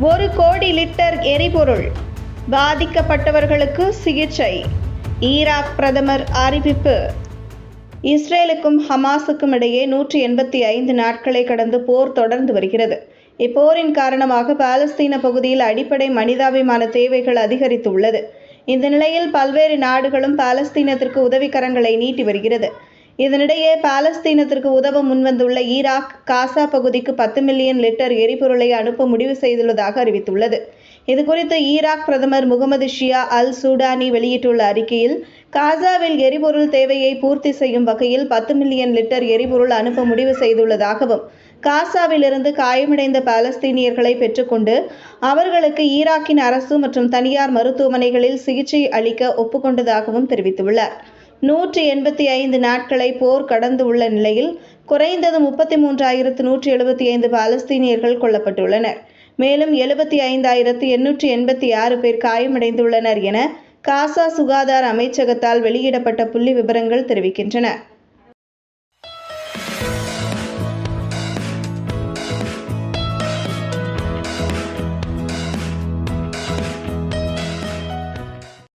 ஒரு கோடி லிட்டர் எரிபொருள் பாதிக்கப்பட்டவர்களுக்கு சிகிச்சை. ஈராக் பிரதமர் அறிவிப்பு. இஸ்ரேலுக்கும் ஹமாஸுக்கும் இடையே நூற்றி எண்பத்தி ஐந்து நாட்களை கடந்து போர் தொடர்ந்து வருகிறது. இப்போரின் காரணமாக பாலஸ்தீன பகுதியில் அடிப்படை மனிதாபிமான தேவைகள் அதிகரித்துள்ளது. இந்த நிலையில் பல்வேறு நாடுகளும் பாலஸ்தீனத்திற்கு உதவிக்கரங்களை நீட்டி வருகிறது. இதனிடையே பாலஸ்தீனத்திற்கு உதவ முன்வந்துள்ள ஈராக் காசா பகுதிக்கு பத்து மில்லியன் லிட்டர் எரிபொருளை அனுப்ப முடிவு செய்துள்ளதாக அறிவித்துள்ளது. இதுகுறித்து ஈராக் பிரதமர் முகமது ஷியா அல் சூடானி வெளியிட்டுள்ள அறிக்கையில் காசாவில் எரிபொருள் தேவையை பூர்த்தி செய்யும் வகையில் பத்து மில்லியன் லிட்டர் எரிபொருள் அனுப்ப முடிவு செய்துள்ளதாகவும் காசாவிலிருந்து காயமடைந்த பாலஸ்தீனியர்களை பெற்றுக்கொண்டு அவர்களுக்கு ஈராக்கின் அரசு மற்றும் தனியார் மருத்துவமனைகளில் சிகிச்சை அளிக்க ஒப்புக்கொண்டதாகவும் தெரிவித்துள்ளார். நூற்றி எண்பத்தி ஐந்து நாட்களை போர் கடந்து உள்ள நிலையில் குறைந்தது முப்பத்தி மூன்றாயிரத்து நூற்றி எழுபத்தி ஐந்து பாலஸ்தீனியர்கள் கொல்லப்பட்டுள்ளனர். மேலும் எழுபத்தி ஐந்தாயிரத்து எண்ணூற்றி எண்பத்தி ஆறு பேர் காயமடைந்துள்ளனர் என காசா சுகாதார அமைச்சகத்தால் வெளியிடப்பட்ட புள்ளி விவரங்கள் தெரிவிக்கின்றன.